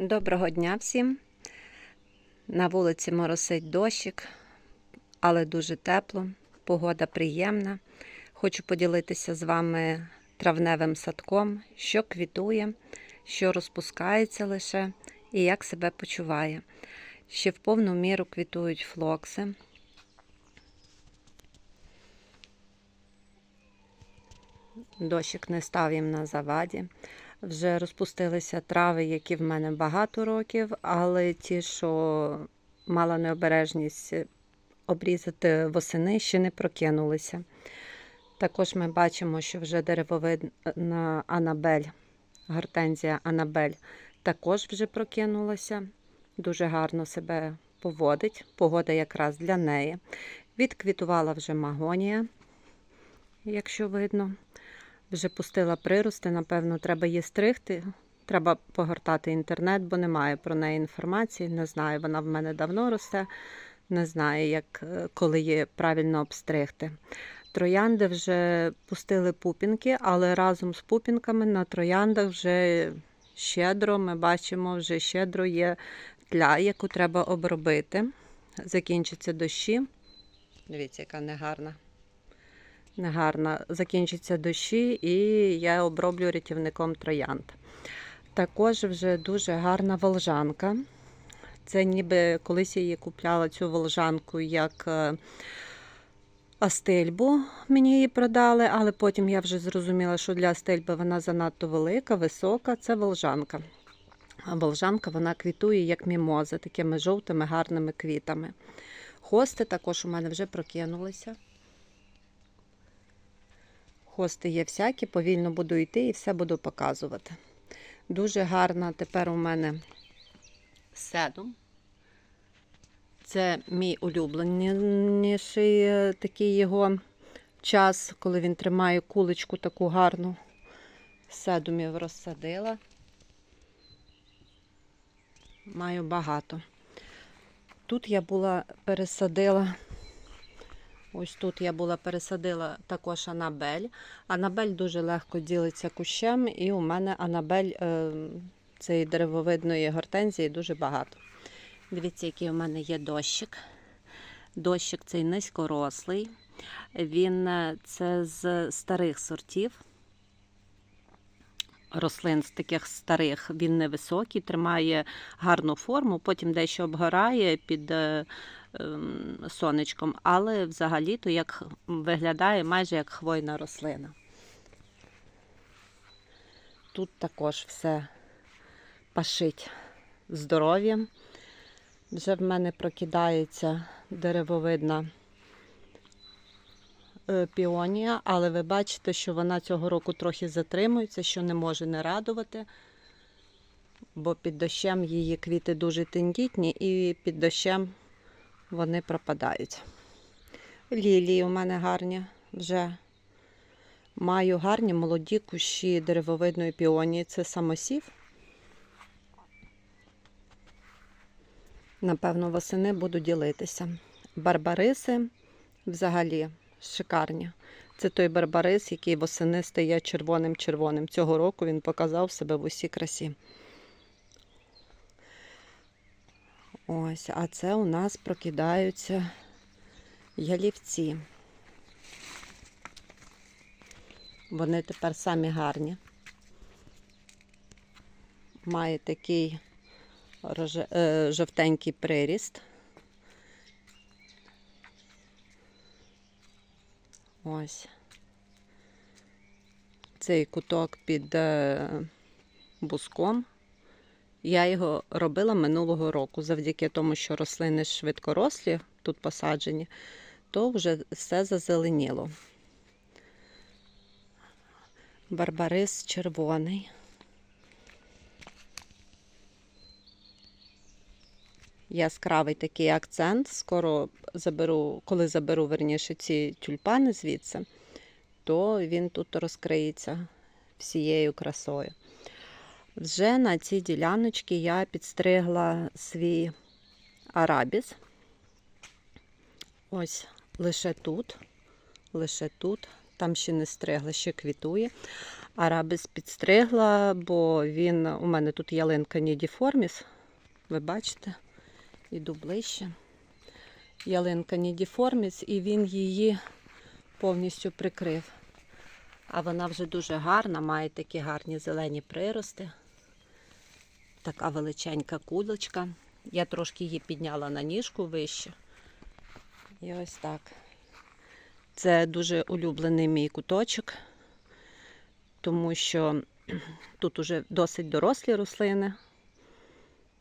Доброго дня всім. На вулиці моросить дощик, але дуже тепло, погода приємна. Хочу поділитися з вами травневим садком, що квітує, що розпускається лише і як себе почуває. Ще в повну міру квітують флокси. Дощик не став їм на заваді. Вже розпустилися трави, які в мене багато років, але ті, що мала необережність обрізати восени, ще не прокинулися. Також ми бачимо, що вже деревовидна Анабель, гортензія Анабель, також вже прокинулася. Дуже гарно себе поводить. Погода якраз для неї. Відквітувала вже магонія, якщо видно. Вже пустила прирости, напевно, треба її стригти. Треба погортати інтернет, бо немає про неї інформації. Не знаю, вона в мене давно росте, не знаю, як е, коли її правильно обстригти. Троянди вже пустили пупінки, але разом з пупінками на трояндах вже щедро, ми бачимо, вже щедро є тля, яку треба обробити. Закінчаться дощі. Дивіться, яка негарна негарна. Закінчаться дощі, і я оброблю рятівником троянд. Також вже дуже гарна волжанка. Це ніби колись я її купляла цю волжанку як е, астельбу, мені її продали, але потім я вже зрозуміла, що для астельби вона занадто велика, висока. Це волжанка. А волжанка вона квітує як мімоза, такими жовтими гарними квітами. Хости також у мене вже прокинулися. Хости є всякі, повільно буду йти і все буду показувати. Дуже гарна тепер у мене седум. Це мій улюбленіший е, такий його час, коли він тримає куличку таку гарну. Седумів розсадила. Маю багато. Тут я була пересадила Ось тут я була пересадила також Анабель. Анабель дуже легко ділиться кущем, і у мене Анабель е, цієї деревовидної гортензії дуже багато. Дивіться, який у мене є дощик. Дощик цей низькорослий. Він е, це з старих сортів. Рослин з таких старих, він невисокий, тримає гарну форму, потім дещо обгорає під е, ем, сонечком, але взагалі-то як виглядає майже як хвойна рослина. Тут також все пашить здоров'ям. Вже в мене прокидається деревовидна піонія, але ви бачите, що вона цього року трохи затримується, що не може не радувати, бо під дощем її квіти дуже тендітні і під дощем вони пропадають. Лілії у мене гарні вже маю гарні молоді кущі деревовидної піонії. Це самосів. Напевно, восени буду ділитися. Барбариси взагалі шикарні. Це той барбарис, який восени стає червоним-червоним. Цього року він показав себе в усій красі. Ось, а це у нас прокидаються ялівці. Вони тепер самі гарні. Має такий е, жовтенький приріст. Ось. Цей куток під е, буском. Я його робила минулого року, завдяки тому, що рослини швидкорослі, тут посаджені, то вже все зазеленіло. Барбарис червоний. Яскравий такий акцент. Скоро заберу, коли заберу верніше ці тюльпани звідси, то він тут розкриється всією красою. Вже на цій діляночці я підстригла свій арабіс. Ось лише тут, лише тут там ще не стригла, ще квітує. Арабис підстригла, бо він у мене тут ялинка Нідіформіс. Ви бачите? Іду ближче. Ялинка Нідіформіс, і він її повністю прикрив. А вона вже дуже гарна, має такі гарні зелені прирости. Така величенька кулечка. Я трошки її підняла на ніжку вище. І ось так. Це дуже улюблений мій куточок, тому що тут уже досить дорослі рослини,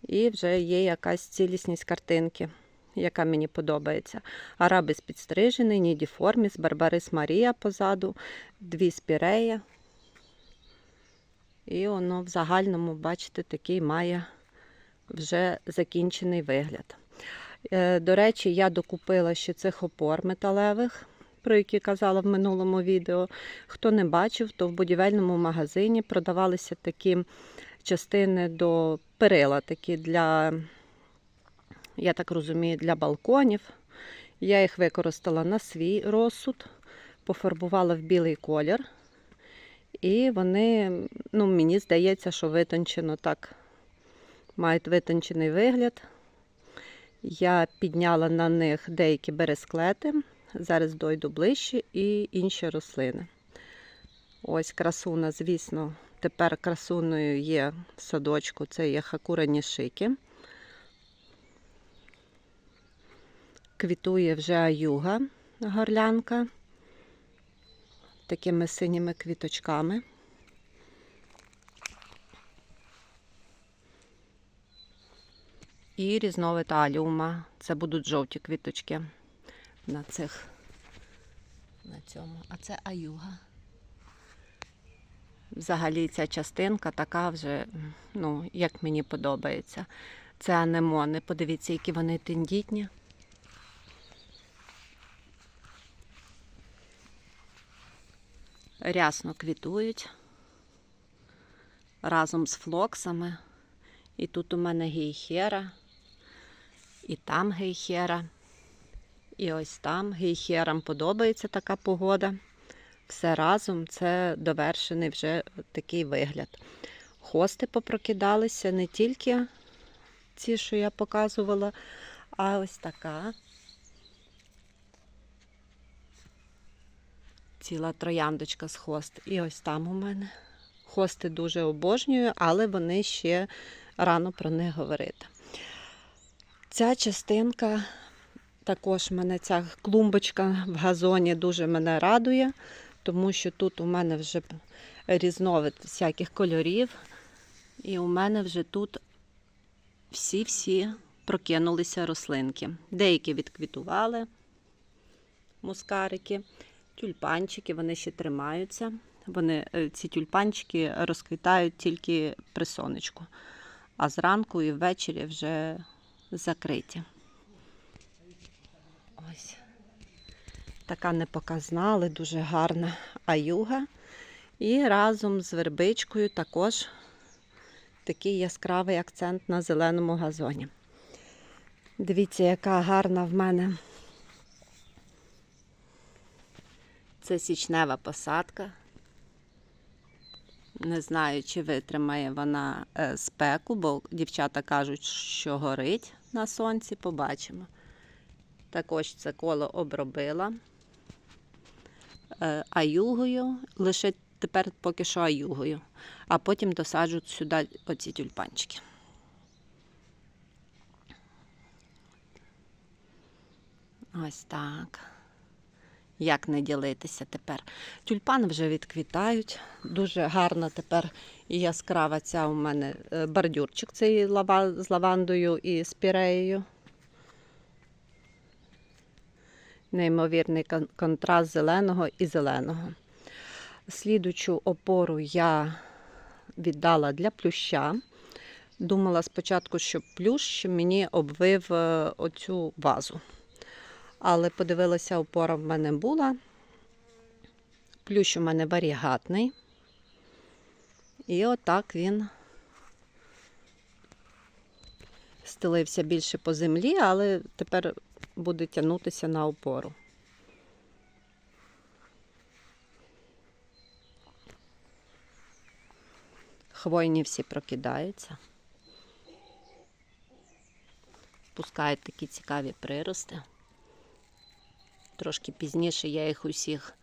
і вже є якась цілісність картинки, яка мені подобається. Арабис підстрижений, Нідіформіс, Барбарис Марія позаду, дві спіреї. І воно в загальному, бачите, такий має вже закінчений вигляд. Е, До речі, я докупила ще цих опор металевих, про які казала в минулому відео. Хто не бачив, то в будівельному магазині продавалися такі частини до перила, такі для, я так розумію, для балконів. Я їх використала на свій розсуд, пофарбувала в білий колір. І вони, ну, мені здається, що витончено так, мають витончений вигляд. Я підняла на них деякі бересклети. Зараз дойду ближче і інші рослини. Ось красуна, звісно, тепер красуною є в садочку, це є хакура нішики. Квітує вже аюга горлянка такими синіми квіточками. І різновида алюма. Це будуть жовті квіточки на цих на цьому. А це аюга. Взагалі ця частинка така вже, ну, як мені подобається. Це анемони. Подивіться, які вони тендітні. Рясно квітують разом з флоксами. І тут у мене гейхера, і там гейхера, і ось там гейхерам подобається така погода. Все разом це довершений вже такий вигляд. Хости попрокидалися не тільки ці, що я показувала, а ось така. Ціла трояндочка з хост. І ось там у мене. Хости дуже обожнюю, але вони ще рано про них говорити. Ця частинка, також мене ця клумбочка в газоні дуже мене радує, тому що тут у мене вже різновид всяких кольорів. І у мене вже тут всі-всі прокинулися рослинки. Деякі відквітували мускарики, тюльпанчики, вони ще тримаються. Вони, е, ці тюльпанчики розквітають тільки при сонечку, а зранку і ввечері вже закриті. Ось така непоказна, але дуже гарна аюга. І разом з вербичкою також такий яскравий акцент на зеленому газоні. Дивіться, яка гарна в мене це січнева посадка. Не знаю, чи витримає вона е, спеку, бо дівчата кажуть, що горить на сонці, побачимо. Також це коло обробила е, аюгою, лише тепер поки що аюгою, а потім досаджу сюди оці тюльпанчики. Ось так. Як не ділитися тепер? Тюльпани вже відквітають. Дуже гарна тепер і яскрава ця у мене е, бордюрчик цей з лавандою і спіреєю. Неймовірний кон- контраст зеленого і зеленого. Слідучу опору я віддала для плюща. Думала спочатку, що плющ мені обвив е, оцю вазу. Але подивилася, опора в мене була. Плющ у мене варігатний. І отак він стелився більше по землі, але тепер буде тягнутися на опору. Хвойні всі прокидаються. Пускають такі цікаві прирости. Трошки пізніше я їх усіх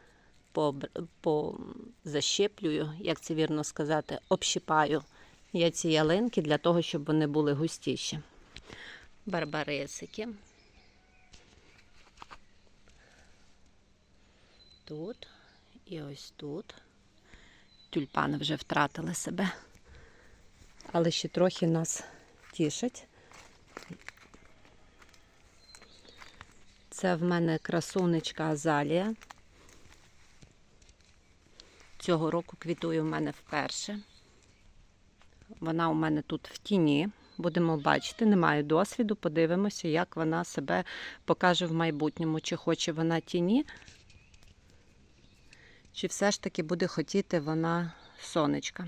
позащеплюю, як це вірно сказати, общипаю я ці ялинки для того, щоб вони були густіші. Барбарисики. Тут і ось тут. Тюльпани вже втратили себе. Але ще трохи нас тішать. Це в мене красунечка Азалія. Цього року квітує в мене вперше. Вона у мене тут в тіні. Будемо бачити, не маю досвіду. Подивимося, як вона себе покаже в майбутньому. Чи хоче вона тіні, чи все ж таки буде хотіти вона сонечка.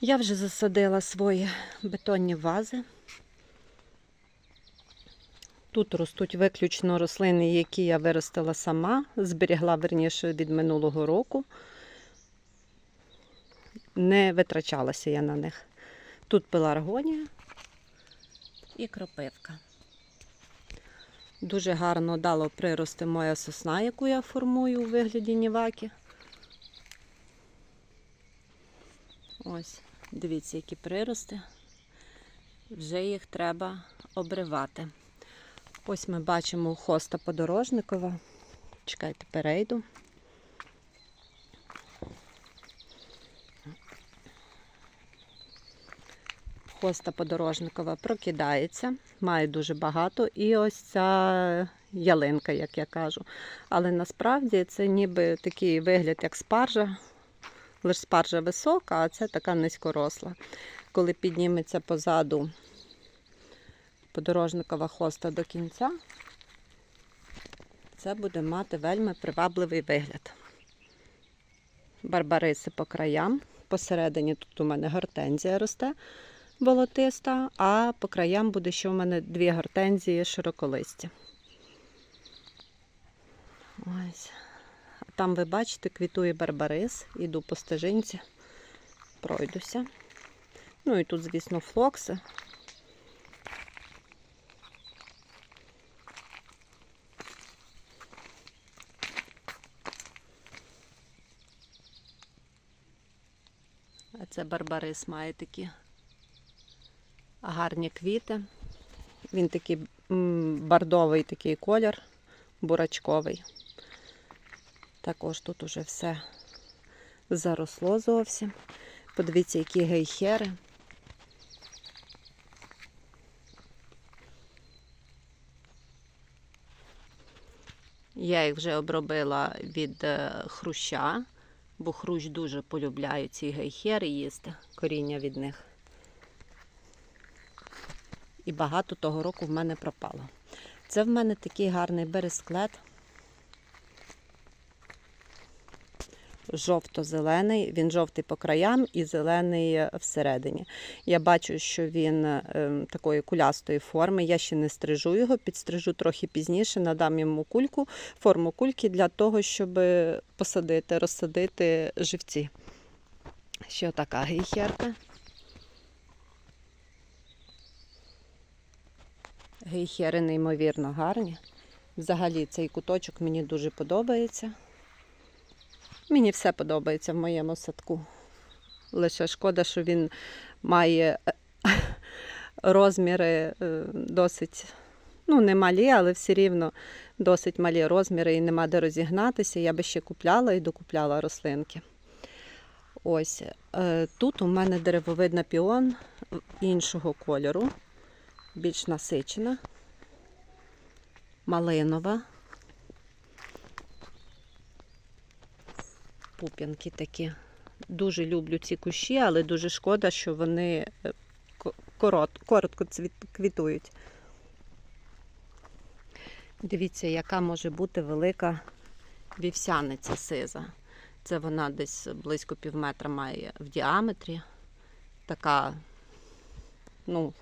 Я вже засадила свої бетонні вази. Тут ростуть виключно рослини, які я виростила сама, зберігла верніше від минулого року. Не витрачалася я на них. Тут пеларгонія і кропивка. Дуже гарно дало прирости моя сосна, яку я формую у вигляді ніваки. Ось, дивіться, які прирости. Вже їх треба обривати. Ось ми бачимо хоста подорожникова. Чекайте, перейду. Хоста подорожникова прокидається, має дуже багато. І ось ця ялинка, як я кажу. Але насправді це ніби такий вигляд, як спаржа. Лише спаржа висока, а це така низькоросла. Коли підніметься позаду подорожникова хоста до кінця, це буде мати вельми привабливий вигляд. Барбариси по краям. Посередині тут у мене гортензія росте болотиста, а по краям буде ще у мене дві гортензії широколисті. Ось. Там ви бачите, квітує барбарис. Іду по стежинці, пройдуся. Ну і тут, звісно, флокси. Це барбарис має такі гарні квіти. Він такий бордовий такий колір, бурачковий. Також тут уже все заросло зовсім. Подивіться, які гейхери. Я їх вже обробила від е, хруща, бо хрущ дуже полюбляє ці гейхери їсти, коріння від них. І багато того року в мене пропало. Це в мене такий гарний бересклет. Жовто-зелений, він жовтий по краям і зелений всередині. Я бачу, що він е, такої кулястої форми. Я ще не стрижу його, підстрижу трохи пізніше, надам йому кульку, форму кульки для того, щоб посадити, розсадити живці. Ще така гейхерка. Гейхери неймовірно гарні. Взагалі цей куточок мені дуже подобається. Мені все подобається в моєму садку. Лише шкода, що він має е, розміри е, досить, ну, не малі, але все рівно досить малі розміри і нема де розігнатися. Я би ще купляла і докупляла рослинки. Ось е, тут у мене деревовидна піон іншого кольору більш насичена, малинова. Пуп'янки такі. Дуже люблю ці кущі, але дуже шкода, що вони е, корот, коротко квітують. Дивіться, яка може бути велика вівсяниця сиза. Це вона десь близько пів метра має в діаметрі. Така, ну,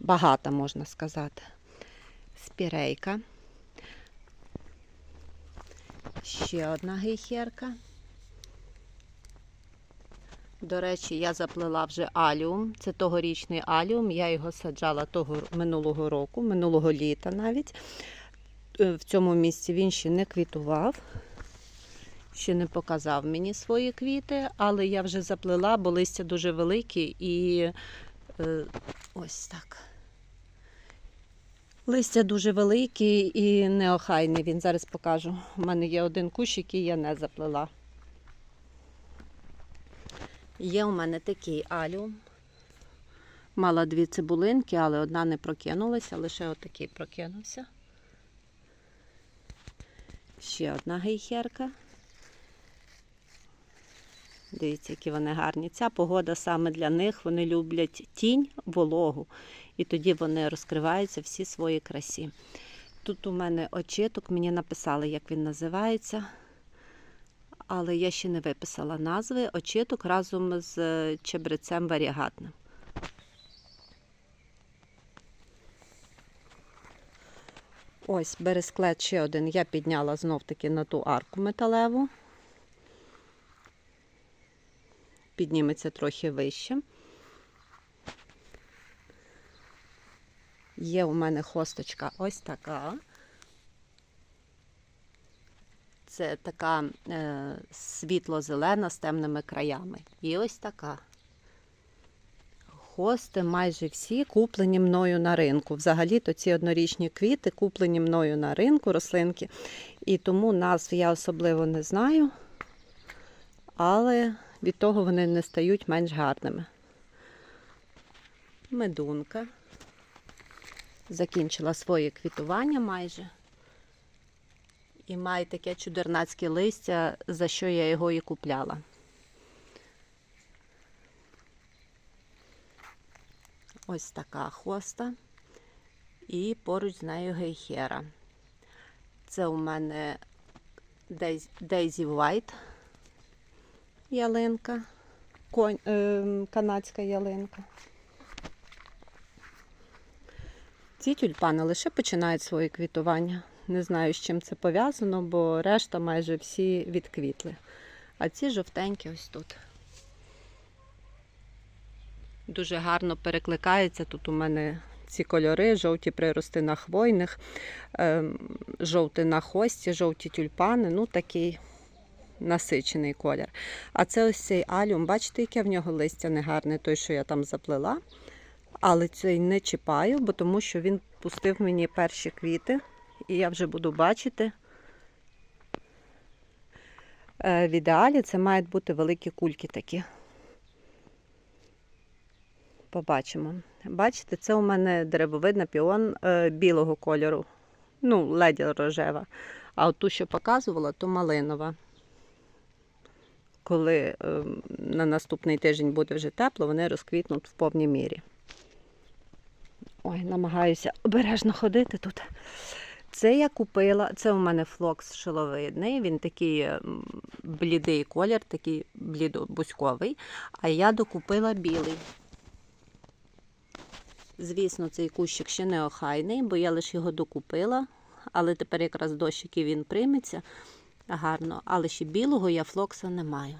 багата, можна сказати. Спірейка. Ще одна гейхерка. До речі, я заплела вже аліум. Це тогорічний аліум. Я його саджала того минулого року, минулого літа навіть. Е, В цьому місці він ще не квітував, ще не показав мені свої квіти, але я вже заплела, бо листя дуже великі і е, ось так. Листя дуже великі і неохайний. Він зараз покажу. У мене є один кущ, який я не заплела. Є у мене такий аліум. Мала дві цибулинки, але одна не прокинулася, лише отакий прокинувся. Ще одна гейхерка. Дивіться, які вони гарні. Ця погода саме для них. Вони люблять тінь, вологу. І тоді вони розкриваються всі свої красі. Тут у мене очиток, мені написали, як він називається але я ще не виписала назви очиток разом з чебрецем варігатним. Ось бересклет ще один я підняла знов-таки на ту арку металеву. Підніметься трохи вище. Є у мене хосточка ось така. Це така е, світло-зелена з темними краями. І ось така. Хости майже всі куплені мною на ринку. Взагалі-то ці однорічні квіти куплені мною на ринку, рослинки. І тому назв я особливо не знаю, але від того вони не стають менш гарними. Медунка. Закінчила своє квітування майже і має таке чудернацьке листя, за що я його і купляла. Ось така хоста. І поруч з нею гейхера. Це у мене Daisy White ялинка, конь, е, канадська ялинка. Ці тюльпани лише починають своє квітування. Не знаю, з чим це пов'язано, бо решта майже всі відквітли. А ці жовтенькі ось тут. Дуже гарно перекликається. Тут у мене ці кольори, жовті прирости на хвойних, ем, жовтий на хості, жовті тюльпани, ну такий насичений колір. А це ось цей алюм, бачите, яке в нього листя негарне, той, що я там заплела. Але цей не чіпаю, бо тому що він пустив мені перші квіти і я вже буду бачити. Е, В ідеалі це мають бути великі кульки такі. Побачимо. Бачите, це у мене деревовидна піон е, білого кольору. Ну, леді рожева. А от ту, що показувала, то малинова. Коли е, на наступний тиждень буде вже тепло, вони розквітнуть в повній мірі. Ой, намагаюся обережно ходити тут. Це я купила, це у мене флокс шиловидний, він такий блідий колір, такий блідо-бузьковий, а я докупила білий. Звісно, цей кущик ще не охайний, бо я лише його докупила, але тепер якраз дощики він прийметься гарно, але ще білого я флокса не маю.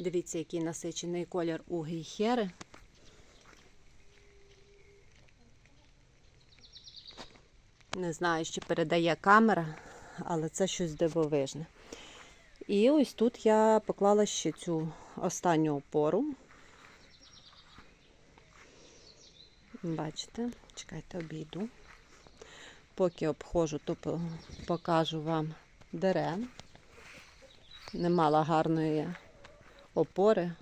Дивіться, який насичений колір у гейхери. Не знаю, чи передає камера, але це щось дивовижне. І ось тут я поклала ще цю останню опору. Бачите, чекайте, обійду. Поки обходжу, то покажу вам дерен. Не мала гарної опори,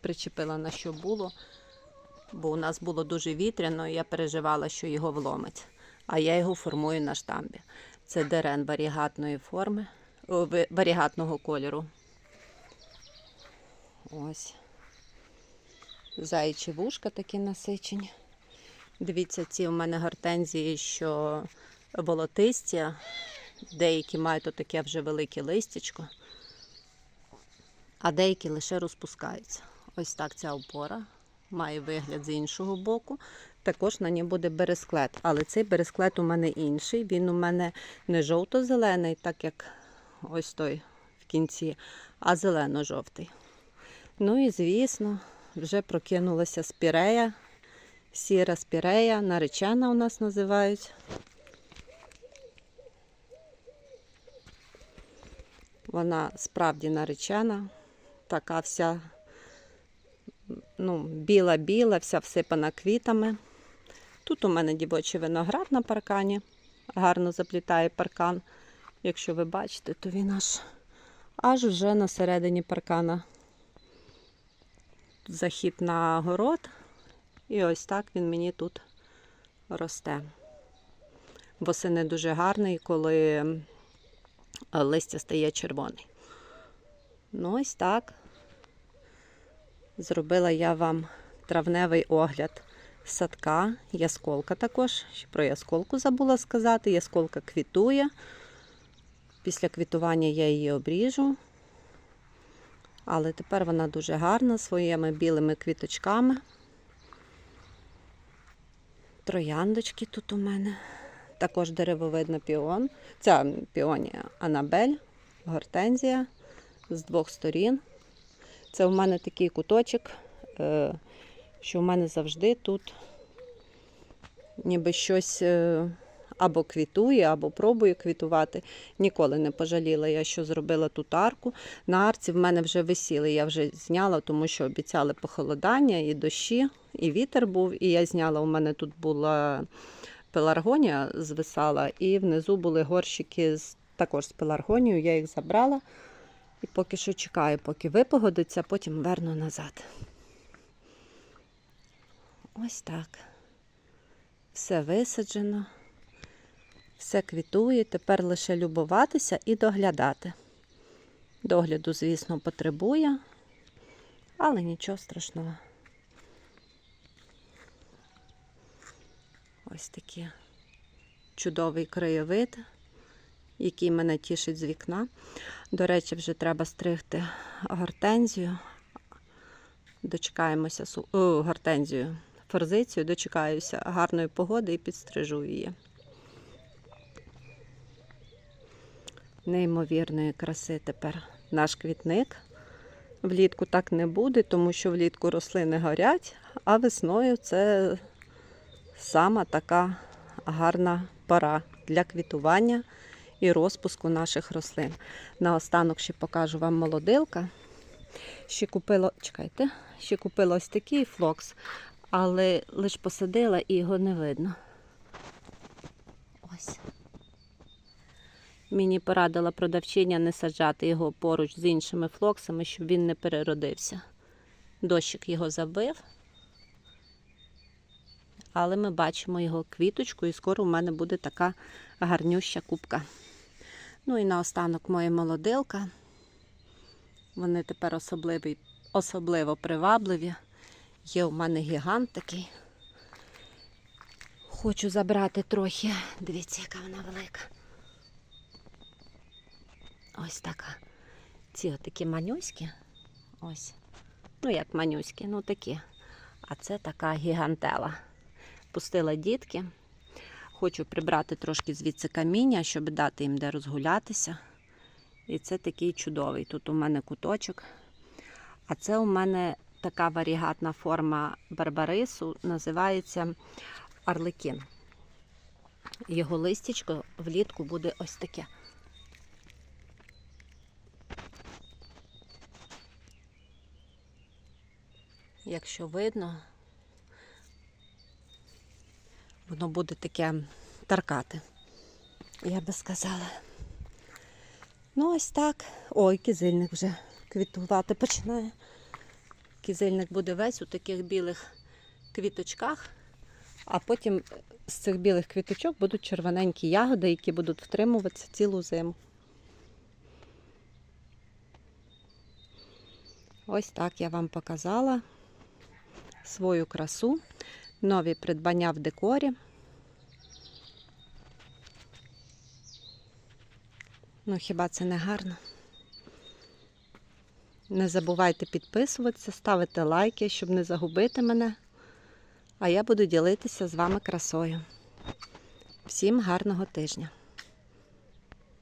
причепила на що було, бо у нас було дуже вітряно, і я переживала, що його вломить а я його формую на штамбі. Це дерен варігатної форми, варігатного кольору. Ось. Заячі вушка такі насичені. Дивіться, ці у мене гортензії, що волотисті, деякі мають таке вже велике листячко, а деякі лише розпускаються. Ось так ця опора має вигляд з іншого боку. Також на ній буде бересклет. Але цей бересклет у мене інший. Він у мене не жовто-зелений, так як ось той в кінці, а зелено-жовтий. Ну і звісно, вже прокинулася спірея, сіра спірея, наречена у нас називають. Вона справді наречена, така вся ну, біла-біла, вся всипана квітами. Тут у мене дівочий виноград на паркані. Гарно заплітає паркан. Якщо ви бачите, то він аж аж вже на середині паркана. Захід на город. І ось так він мені тут росте. Восени дуже гарний, коли листя стає червоний. Ну, ось так. Зробила я вам травневий огляд садка, ясколка також. Про ясколку забула сказати. Ясколка квітує. Після квітування я її обріжу. Але тепер вона дуже гарна своїми білими квіточками. Трояндочки тут у мене. Також деревовидна піон. Ця піонія Анабель, гортензія з двох сторін. Це у мене такий куточок, е, що в мене завжди тут ніби щось е, або квітує, або пробує квітувати. Ніколи не пожаліла я, що зробила тут арку. На арці в мене вже висіли, я вже зняла, тому що обіцяли похолодання і дощі, і вітер був. І я зняла, у мене тут була пеларгонія звисала, і внизу були горщики з, також з пеларгонією, я їх забрала. І поки що чекаю, поки випогодиться, потім верну назад. Ось так. Все висаджено, все квітує. Тепер лише любуватися і доглядати. Догляду, звісно, потребує, але нічого страшного. Ось такий чудовий краєвид, який мене тішить з вікна. До речі, вже треба стригти гортензію. Дочекаємося О, гортензію, форзицію, дочекаюся гарної погоди і підстрижу її. Неймовірної краси тепер наш квітник. Влітку так не буде, тому що влітку рослини горять, а весною це сама така гарна пора для квітування і розпуску наших рослин. Наостанок ще покажу вам молодилка. Ще купила, чекайте, ще купила ось такий флокс, але лише посадила і його не видно. Ось. Мені порадила продавчиня не саджати його поруч з іншими флоксами, щоб він не переродився. Дощик його забив, але ми бачимо його квіточку, і скоро у мене буде така гарнюща кубка. Ну і наостанок моя молодилка. Вони тепер особливі, особливо привабливі. Є у мене гігант такий. Хочу забрати трохи. Дивіться, яка вона велика. Ось така. Ці отакі манюські. Ось. Ну, як манюські, ну такі. А це така гігантела. Пустила дітки. Хочу прибрати трошки звідси каміння, щоб дати їм де розгулятися. І це такий чудовий. Тут у мене куточок. А це у мене така варігатна форма барбарису, називається арлекін. Його листячко влітку буде ось таке. Якщо видно, воно буде таке таркати. Я би сказала. Ну, ось так. Ой, кизильник вже квітувати починає. Кизильник буде весь у таких білих квіточках, а потім з цих білих квіточок будуть червоненькі ягоди, які будуть втримуватися цілу зиму. Ось так я вам показала свою красу, нові придбання в декорі. Ну, хіба це не гарно? Не забувайте підписуватися, ставити лайки, щоб не загубити мене. А я буду ділитися з вами красою. Всім гарного тижня!